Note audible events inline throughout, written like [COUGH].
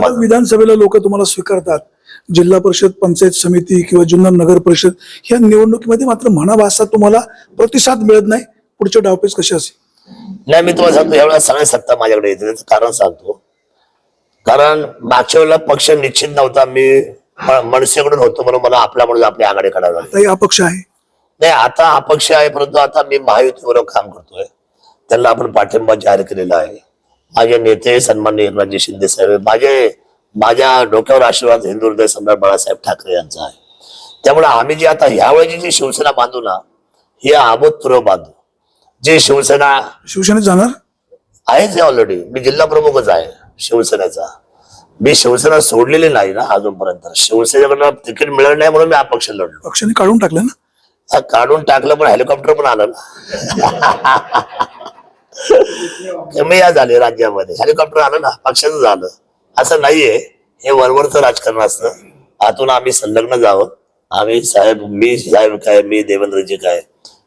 माझं विधानसभेला लोक तुम्हाला स्वीकारतात. जिल्हा परिषद पंचायत समिती किंवा जुन्नर नगर परिषद या निवडणुकीमध्ये मात्र म्हणावा तुम्हाला प्रतिसाद मिळत नाही. पुढचे डावपेच कसे असेल? नाही मी तुम्हाला सांगतो यावेळेला सगळ्या सत्ता माझ्याकडे येते. त्याचं कारण सांगतो. कारण मागच्या वेळेला पक्ष निश्चित नव्हता. मी म- मनसेकडून होतो म्हणून मला आपल्या म्हणून आपली आघाडी काढावी लागली. ताई अपक्ष आहे. नाही आता अपक्ष आहे परंतु आता मी महायुतीबरोबर काम करतोय. त्यांना आपण पाठिंबा जाहीर केलेला आहे. माझे नेते सन्मान्य एकनाथजी शिंदे साहेब माझे माझ्या डोक्यावर आशीर्वाद हिंदू हृदय सम्राट बाळासाहेब ठाकरे यांचा आहे. त्यामुळे आम्ही जी आता ह्यावेळेची जी शिवसेना बांधू ना ही अभूतपूर्व बांधू. जी शिवसेना शिवसेनेत जाणार? आहेच ऑलरेडी मी जिल्हा प्रमुखच आहे शिवसेनेचा. मी शिवसेना सोडलेली नाही ना अजूनपर्यंत. शिवसेनेकडनं तिकीट मिळालं नाही म्हणून मी अपक्ष लढलो. पक्षाने काढून टाकलं ना? काढून टाकलं पण हेलिकॉप्टर पण आलं ना. [LAUGHS] कमी या झाले राज्यामध्ये. हेलिकॉप्टर आलं ना पक्षाचं झालं. असं नाहीये. हे वरवरचं राजकारण असतं आतून आम्ही संलग्न जावं. आम्ही साहेब मी साहेब काय मी देवेंद्रजी काय?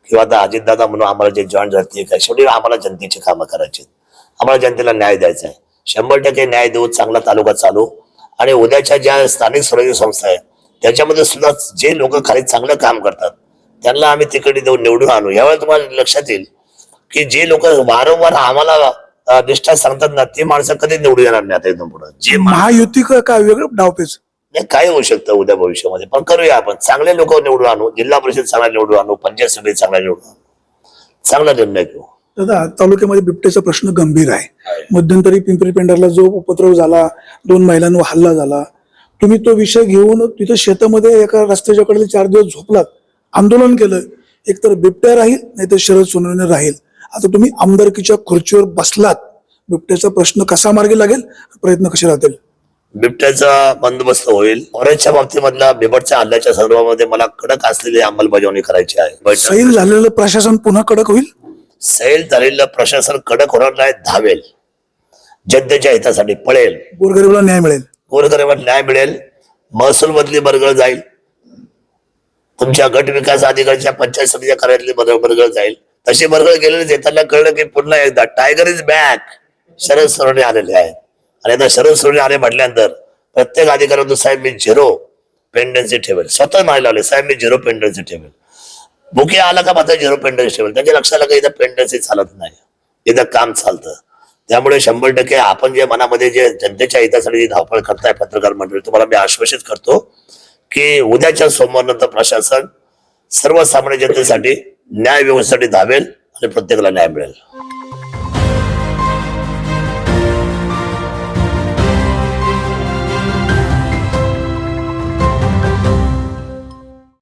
किंवा आता अजितदादा म्हणून आम्हाला जे जॉईन झाले काय शेवटी आम्हाला जनतेची कामं करायची आम्हाला जनतेला न्याय द्यायचा आहे. शंभर टक्के न्याय देऊ चांगला तालुका चालू. आणि उद्याच्या ज्या स्थानिक स्वराज्य संस्था आहे त्याच्यामध्ये सुद्धा जे लोक खाली चांगलं काम करतात त्यांना आम्ही तिकडे देऊन निवडून आणू. यावेळेला तुम्हाला लक्षात येईल की जे लोक वारंवार आम्हाला निष्ठा सांगतात ना ती माणसं कधी निवडून येणार नाही आता इथून पुढे. जे महायुती का काय वेगळं डावपेच नाही, काय होऊ शकतं उद्या भविष्यामध्ये पण करूया आपण. चांगले लोक निवडून आणू जिल्हा परिषद चांगला निवडून आणू पंचायत समिती चांगला निवडून आणू. चांगला निर्णय घेऊ. दादा तालुक्यामध्ये बिबट्याचा प्रश्न गंभीर आहे. मध्यंतरी पिंपरी पेंढारला जो उपद्रव झाला दोन महिलांवर हल्ला झाला तुम्ही तो विषय घेऊन तिथं शेतामध्ये एका रस्त्याच्या कडे चार दिवस झोपलात आंदोलन केलं एकतर बिबट्या राहील नाहीतर शरद सोनवणे राहील. आता तुम्ही आमदारकीच्या खुर्चीवर बसलात बिबट्याचा प्रश्न कसा मार्गी लागेल? प्रयत्न कसे राहतील? बिबट्याचा बंदोबस्त होईल. ऑरेंजच्या बाबतीमधल्या बिबटच्या हल्ल्याच्या संदर्भामध्ये मला कडक असलेली अंमलबजावणी करायची आहे. सैल झालेलं प्रशासन पुन्हा कडक होईल? सैल झालेलं प्रशासन कडक होणार नाही धावेल. जनतेच्या हितासाठी पळेल. गोरगरीबाला न्याय मिळेल. गोरगरिबात न्याय मिळेल. महसूल मधली बरगळ जाईल. तुमच्या गट विकास अधिकारीच्या पंचायत समितीच्या कार्यालयातली बरगळ जाईल. तशी बरगळ गेलेले त्यांना कळलं की पुन्हा एकदा tiger is back Sharad Sarone आलेले आहेत आणि आता शरद सरोणे आले म्हटल्यानंतर प्रत्येक अधिकाऱ्यातून साहेब मी झिरो पेंडन्सी ठेवेल. स्वतः नाही लावले. साहेब मी झिरो पेंडन्सी ठेवेल. मुखी आला का मात्र झिरो पेंडन्सी ठेवेल. त्याच्या लक्षात आलं इथं पेंडन्सी चालत नाही. इथं काम चालतं. त्यामुळे शंभर टक्के आपण जे मनामध्ये जे जनतेच्या हितासाठी जी धावपळ करताय पत्रकार मंडळी तुम्हाला मी आश्वासित करतो की उद्याच्या सोमवारनंतर प्रशासन सर्वसामान्य जनतेसाठी न्याय व्यवस्थेसाठी धावेल आणि प्रत्येकाला न्याय मिळेल.